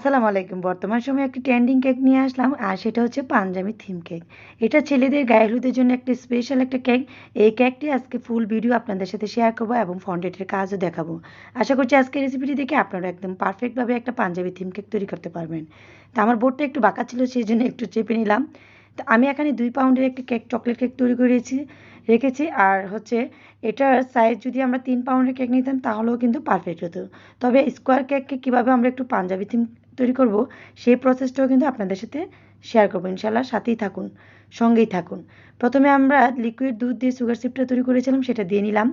আসসালামু আলাইকুম। বর্তমান সময়ে একটি ট্রেন্ডিং কেক নিয়ে আসলাম, আর সেটা হচ্ছে পাঞ্জাবি থিম কেক এটা ছেলেদের গায়ে হলুদের জন্য একটা স্পেশাল একটা কেক এই কেকটি আজকে ফুল ভিডিও আপনাদের সাথে শেয়ার করব এবং ফন্ডেটের কাজও দেখাবো। আশা করছি আজকের রেসিপিটি দেখে আপনারা একদম পারফেক্টভাবে একটা পাঞ্জাবি থিম কেক তৈরি করতে পারবেন। তো আমার বোর্ডটা একটু বাঁকা ছিল, সেই জন্য একটু চেপে নিলাম। তো আমি এখানে দুই পাউন্ডের একটা কেক চকলেট কেক তৈরি করেছি, রেখেছি, আর হচ্ছে এটার সাইজ যদি আমরা তিন পাউন্ডের কেক নিতাম, তাহলেও কিন্তু পারফেক্ট হতো। তবে স্কোয়ার কেককে কীভাবে আমরা একটু পাঞ্জাবি থিম তৈরি করব, সেই প্রসেসটাও কিন্তু আপনাদের সাথে শেয়ার করব। ইনশাল্লাহ সাথেই থাকুন, সঙ্গেই থাকুন। প্রথমে আমরা লিকুইড দুধ দিয়ে সুগার সিপটা তৈরি করেছিলাম, সেটা দিয়ে নিলাম।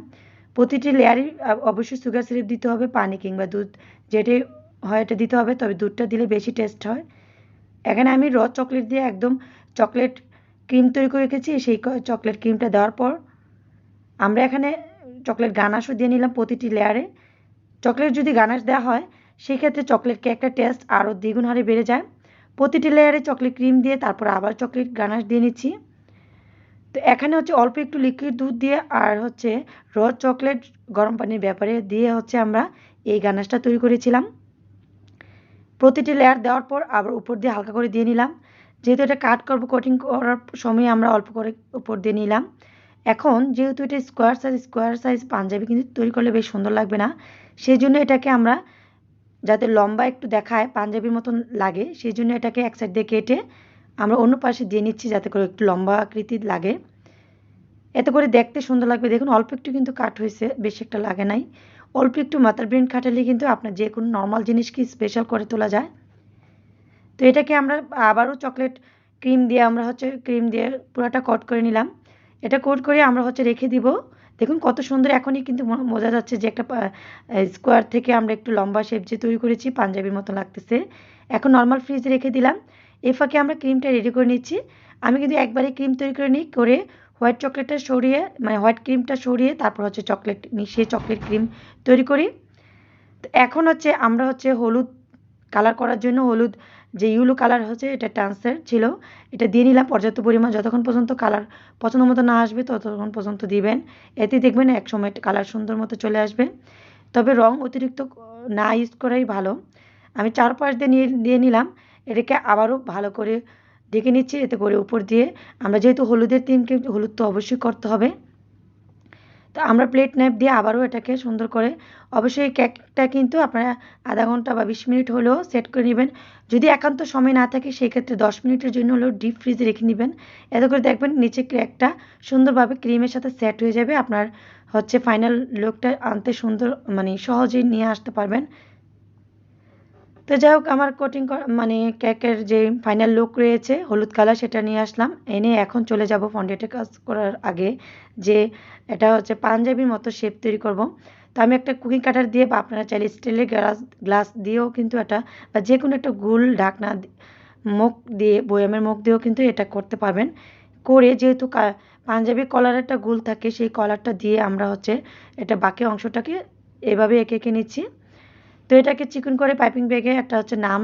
প্রতিটি লেয়ারই অবশ্যই সুগার সিরাপ দিতে হবে, পানি কিংবা দুধ যেটাই হয় এটা দিতে হবে, তবে দুধটা দিলে বেশি টেস্ট হয়। এখানে আমি র চকলেট দিয়ে একদম চকলেট ক্রিম তৈরি করে রেখেছি, সেই চকলেট ক্রিমটা দেওয়ার পর আমরা এখানে চকলেট গানাশও দিয়ে নিলাম প্রতিটি লেয়ারে চকলেট যদি গানাশ দেওয়া হয় সেক্ষেত্রে চকলেট কেকটা টেস্ট আরও দ্বিগুণ হারে বেড়ে যায়। প্রতিটি লেয়ারে চকলেট ক্রিম দিয়ে তারপর আবার চকলেট গানাশ দিয়ে নিচ্ছি। তো এখানে হচ্ছে অল্প একটু লিকুইড দুধ দিয়ে আর হচ্ছে র চকলেট গরম পানির ব্যাপারে দিয়ে হচ্ছে আমরা এই গানাশটা তৈরি করেছিলাম। প্রতিটি লেয়ার দেওয়ার পর আবার উপর দিয়ে হালকা করে দিয়ে নিলাম। যেহেতু এটা কাট করব কোটিং করার সময় আমরা অল্প করে উপর দিয়ে নিলাম। এখন যেহেতু এটা square size square size punjabi কিন্তু তৈরি করলে বেশ সুন্দর লাগবে না। সেই জন্য এটাকে আমরা যাতে লম্বা একটু দেখায় পাঞ্জাবির মতন লাগে সেই জন্য এটাকে এক সাইড দিয়ে কেটে আমরা অন্য পাশে দিয়ে নিচ্ছি যাতে করে একটু লম্বা আকৃতির লাগে। এতে করে দেখতে সুন্দর লাগবে। দেখুন, অল্প একটু কিন্তু কাট হয়েছে, বেশি একটা লাগে নাই। অল্প একটু মাথার ব্রেন খাটালে কিন্তু আপনার যে কোনো নর্মাল জিনিসকে স্পেশাল করে তোলা যায়। তো এটাকে আমরা আবারও চকলেট ক্রিম দিয়ে আমরা হচ্ছে ক্রিম দিয়ে পুরোটা কট করে নিলাম। এটা কোট করে আমরা হচ্ছে রেখে দিব। দেখুন কত সুন্দর এখনই কিন্তু বোঝা যাচ্ছে যে একটা স্কোয়ার থেকে আমরা একটু লম্বা শেপ যে তৈরি করেছি পাঞ্জাবির মতো লাগতেছে। এখন নর্মাল ফ্রিজে রেখে দিলাম। এ ফাঁকে আমরা ক্রিমটা রেডি করে নিচ্ছি। আমি কিন্তু একবারে ক্রিম তৈরি করে নিই, করে হোয়াইট চকলেটটা সরিয়ে মানে হোয়াইট ক্রিমটা সরিয়ে তারপর হচ্ছে চকলেট মিশিয়ে চকলেট ক্রিম তৈরি করি। তো এখন হচ্ছে আমরা হচ্ছে হলুদ কালার করার জন্য হলুদ যে ইউলো কালার হচ্ছে, এটা ট্রান্সফার ছিল। এটা দিয়ে নিলাম পর্যাপ্ত পরিমাণ, যতক্ষণ পর্যন্ত কালার পছন্দ মতো না আসবে, ততক্ষণ পর্যন্ত দিবেন। এতে দেখবেন এক সময় কালার সুন্দর মতো চলে আসবে। তবে রং অতিরিক্ত না ইউজ করাই ভালো। আমি চার পাশ দিয়ে নিয়ে, দিয়ে নিলাম। এটাকে আবারও ভালো করে ডেকে নিচ্ছি, এতে করে উপর দিয়ে। আমরা যেহেতু হলুদের থিমকে হলুদ তো অবশ্যই করতে হবে। তো আমরা প্লেট ন্যাপ দিয়ে আবারও এটাকে সুন্দর করে অবশ্যই কেকটা কিন্তু আপনারা আধা ঘণ্টা বা বিশ মিনিট হলেও সেট করে নেবেন। যদি একান্ত সময় না থাকে, সেই ক্ষেত্রে দশ মিনিটের জন্য হলেও ডিপ ফ্রিজে রেখে নেবেন। এত করে দেখবেন নিচে কেকটা সুন্দরভাবে ক্রিমের সাথে সেট হয়ে যাবে। আপনার হচ্ছে ফাইনাল লুকটা আনতে সুন্দর মানে সহজেই নিয়ে আসতে পারবেন। তো যাই হোক, আমার কোটিং মানে কেকের যে ফাইনাল লুক রয়েছে, হলুদ কালার সেটা নিয়ে আসলাম। এনে এখন চলে যাব ফন্ডেটের কাজ করার আগে যে এটা হচ্ছে পাঞ্জাবির মতো শেপ তৈরি করব। তো আমি একটা কুকিং কাটার দিয়ে বা আপনারা চাইলে স্টিলের গ্লাস গ্লাস দিয়েও কিন্তু এটা, বা যে কোনো একটা গুল ঢাকনা মুখ দিয়ে, বয়ামের মুখ দিয়েও কিন্তু এটা করতে পারবেন। করে যেহেতু পাঞ্জাবি কলার একটা গুল থাকে, সেই কলারটা দিয়ে আমরা হচ্ছে এটা বাকি অংশটাকে এভাবে এঁকে এঁকে নিচ্ছি। তো এটাকে চিকন করে পাইপিং ব্যাগে একটা হচ্ছে নাম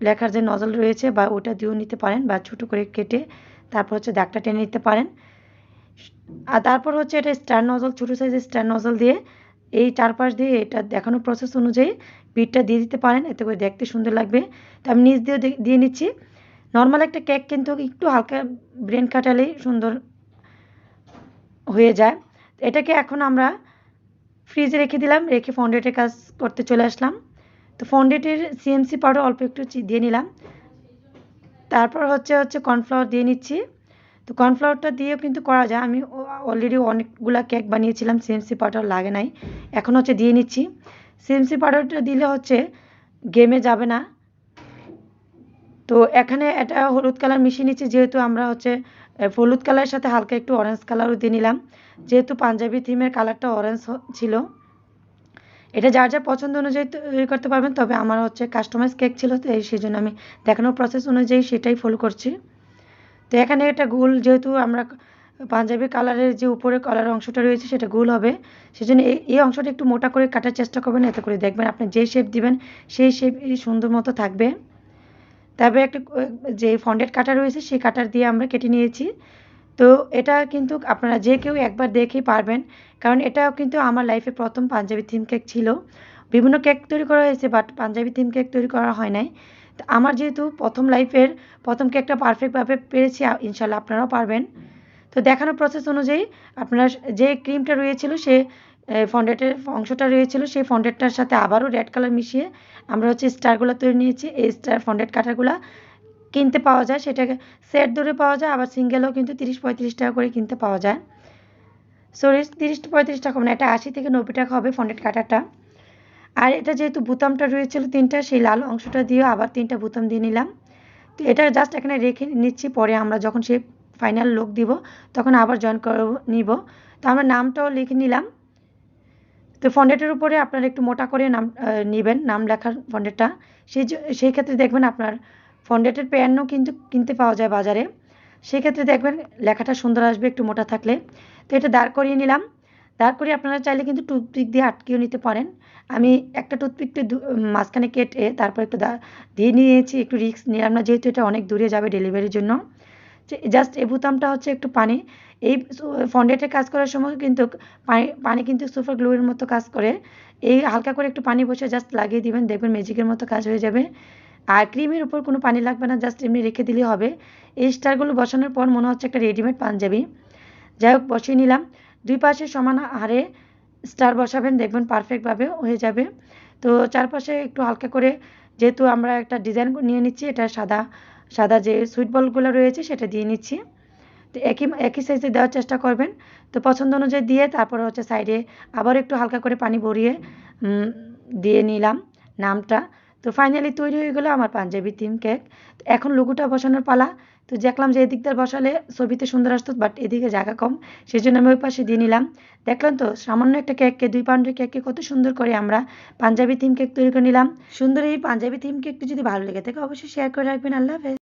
লেখার যে নজল রয়েছে বা ওটা দিয়েও নিতে পারেন বা ছোটো করে কেটে তারপর হচ্ছে দাগটা টেনে নিতে পারেন। আর তারপর হচ্ছে এটা স্টার নজল, ছোটো সাইজের স্টার নজল দিয়ে এই চারপাশ দিয়ে এটা দেখানোর প্রসেস অনুযায়ী বিটটা দিয়ে দিতে পারেন, এতে করে দেখতে সুন্দর লাগবে। তো আমি নিচ দিয়ে দিয়ে নিচ্ছি। নর্মাল একটা কেক কিন্তু একটু হালকা ব্রেন কাটালেই সুন্দর হয়ে যায়। এটাকে এখন আমরা ফ্রিজে রেখে দিলাম, রেখে ফন্ডেটের কাজ করতে চলে আসলাম। তো ফন্ডেটের সিএমসি পাউডার অল্প একটু দিয়ে নিলাম। তারপর হচ্ছে হচ্ছে কর্নফ্লাওয়ার দিয়ে নিচ্ছি। তো কর্নফ্লাওয়ারটা দিয়েও কিন্তু করা যায়। আমি অলরেডি অনেকগুলা কেক বানিয়েছিলাম সিএমসি পাউডার লাগে নাই। এখন হচ্ছে দিয়ে নিচ্ছি। সিএমসি পাউডারটা দিলে হচ্ছে গেমে যাবে না। তো এখানে এটা হলুদ কালার মিশিয়ে নিচ্ছি, যেহেতু আমরা হচ্ছে হলুদ কালারের সাথে হালকা একটু অরেঞ্জ কালারও দিয়ে নিলাম। যেহেতু পাঞ্জাবি থিমের কালারটা অরেঞ্জ ছিল। এটা যার যার পছন্দ অনুযায়ী তৈরি করতে পারবেন, তবে আমার হচ্ছে কাস্টমাইজ কেক ছিল, তো সেই জন্য আমি দেখানোর প্রসেস অনুযায়ী সেটাই ফলো করছি। তো এখানে এটা গোল, যেহেতু আমরা পাঞ্জাবি কালারের যে উপরে কালার অংশটা রয়েছে সেটা গোল হবে, সেজন্য এই এই অংশটা একটু মোটা করে কাটার চেষ্টা করবেন, এতে করে দেখবেন আপনি যে শেপ দিবেন সেই শেপ সুন্দর মতো থাকবে। তারপরে একটা যে ফন্ডেড কাটা রয়েছে, সেই কাটার দিয়ে আমরা কেটে নিয়েছি। তো এটা কিন্তু আপনারা যে কেউ একবার দেখেই পারবেন। কারণ এটাও কিন্তু আমার লাইফে প্রথম পাঞ্জাবি থিম কেক ছিল। বিভিন্ন কেক তৈরি করা হয়েছে, বাট পাঞ্জাবি থিম কেক তৈরি করা হয় নাই। তো আমার যেহেতু প্রথম লাইফের প্রথম কেকটা পারফেক্টভাবে পেরেছি ইনশাল্লাহ আপনারাও পারবেন। তো দেখানোর প্রসেস অনুযায়ী আপনারা যে ক্রিমটা রয়েছিল, সে ফন্ডেটের অংশটা রয়েছিল, সেই ফন্ডেটটার সাথে আবারও রেড কালার মিশিয়ে আমরা হচ্ছে স্টারগুলো তৈরি নিয়েছি। এই স্টার ফন্ডেট কাটারগুলো কিনতে পাওয়া যায়, সেটাকে সেট ধরে পাওয়া যায়, আবার সিঙ্গেলও কিন্তু তিরিশ পঁয়ত্রিশ টাকা করে কিনতে পাওয়া যায়। সরি তিরিশ পঁয়ত্রিশ টাকা মানে এটা আশি থেকে নব্বই টাকা হবে ফন্ডেট কাটাটা আর এটা যেহেতু বুতামটা রয়েছিল তিনটা, সেই লাল অংশটা দিয়ে আবার তিনটা বুতাম দিয়ে নিলাম। তো এটা জাস্ট এখানে রেখে নিচ্ছি, পরে আমরা যখন সে ফাইনাল লোক দিব, তখন আবার জয়েন করব নিব। তো আমরা নামটাও লিখে নিলাম। তো ফন্ডেটের উপরে আপনারা একটু মোটা করে নাম নেবেন, নাম লেখার ফন্ডেটটা সেই সেই ক্ষেত্রে দেখবেন আপনার ফন্ডেটের প্যানও কিন্তু কিনতে পাওয়া যায় বাজারে। সেক্ষেত্রে দেখবেন লেখাটা সুন্দর আসবে, একটু মোটা থাকলে। তো এটা দাঁড় করিয়ে নিলাম। দাঁড় করিয়ে আপনারা চাইলে কিন্তু টুথপিক দিয়ে আটকেও নিতে পারেন। আমি একটা টুথপিকটা মাঝখানে কেটে তারপর একটু দিয়ে নিয়েছি, একটু রিস্ক নিলাম না, যেহেতু এটা অনেক দূরে যাবে ডেলিভারির জন্য। জাস্ট এই বোতামটা হচ্ছে একটু পানি। এই ফন্ডেটের কাজ করার সময় কিন্তু পানি পানি কিন্তু সুপার গ্লুয়ের মতো কাজ করে। এই হালকা করে একটু পানি বসে জাস্ট লাগিয়ে দিবেন, দেখবেন ম্যাজিকের মতো কাজ হয়ে যাবে। আর ক্রিমের উপর কোনো পানি লাগবে না জাস্ট এমনি রেখে দিলেই হবে। এই স্টারগুলো বসানোর পর মনে হচ্ছে একটা রেডিমেড পাঞ্জাবি। যাই হোক, বসিয়ে নিলাম। দুই পাশে সমান হারে স্টার বসাবেন, দেখবেন পারফেক্টভাবে হয়ে যাবে। তো চারপাশে একটু হালকা করে, যেহেতু আমরা একটা ডিজাইন নিয়ে নিচ্ছি, এটা সাদা সাদা যে সুইট বলগুলো রয়েছে সেটা দিয়ে নিচ্ছি। তো একই একই সাইজে দেওয়ার চেষ্টা করবেন। তো পছন্দ অনুযায়ী দিয়ে তারপরে হচ্ছে সাইডে আবার একটু হালকা করে পানি ভরিয়ে দিয়ে নিলাম নামটা। তো ফাইনালি তৈরি হয়ে গেলো আমার পাঞ্জাবি থিম কেক এখন লুকুটা বসানোর পালা। তো দেখলাম যে এদিকটার বসালে ছবিতে সুন্দর আসতো বাট এদিকে জায়গা কম। সেই জন্য আমি ওই পাশে দিয়ে নিলাম। দেখলাম তো, সামান্য একটা কেককে দুই পাউন্ডের কেককে কত সুন্দর করে আমরা পাঞ্জাবি থিম কেক তৈরি করে নিলাম। সুন্দর এই পাঞ্জাবি থিম কেকটি যদি ভালো লেগে থাকে, অবশ্যই শেয়ার করে রাখবেন। আল্লাহ হাফেজ।